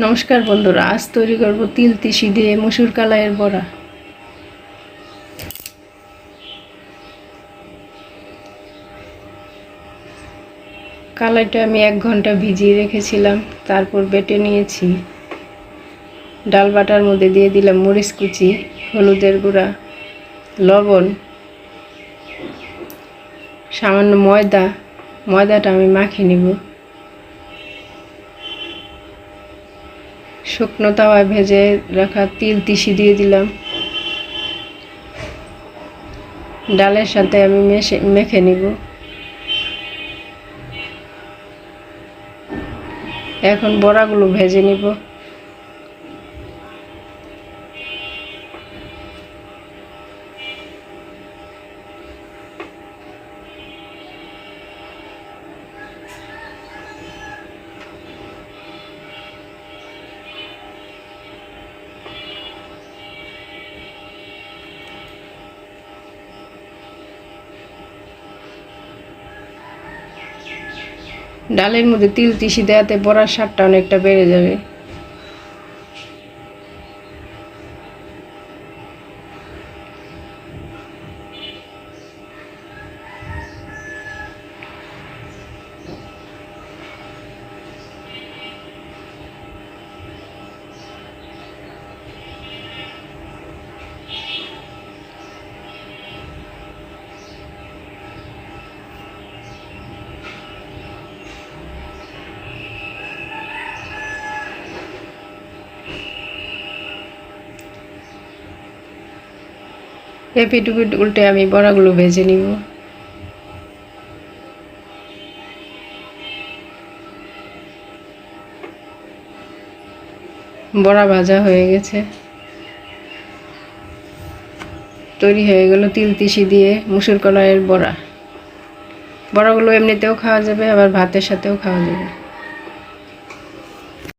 নমস্কার বন্ধুরা, আজ তৈরি করব তিল তিসি দিয়ে মসুর কালাইয়ের বড়া। কালাইটা আমি এক ঘণ্টা ভিজিয়ে রেখেছিলাম, তারপর বেটে নিয়েছি। ডাল বাটার মধ্যে দিয়ে দিলাম মরিচ কুচি, হলুদের গুঁড়া, লবণ, সামান্য ময়দা। ময়দাটা আমি মাখিয়ে নিব। শুকনো তাওয়ায় ভেজে রাখা তিল তিসি দিয়ে দিলাম। ডালের সাথে আমি মেশে মেখে নিব। এখন বড়াগুলো ভেজে নিব। ডালের মধ্যে তিল তিসি দেওয়াতে বড়ার স্বাদটা অনেকটা বেড়ে যাবে। এপিট উপিট উল্টে আমি বড়াগুলো ভেজে নিব। বড়া ভাজা হয়ে গেছে। তৈরি হয়ে গেল তিল তিসি দিয়ে মুসুর কলাইয়ের বড়া। বড়াগুলো এমনিতেও খাওয়া যাবে, আবার ভাতের সাথেও খাওয়া যাবে।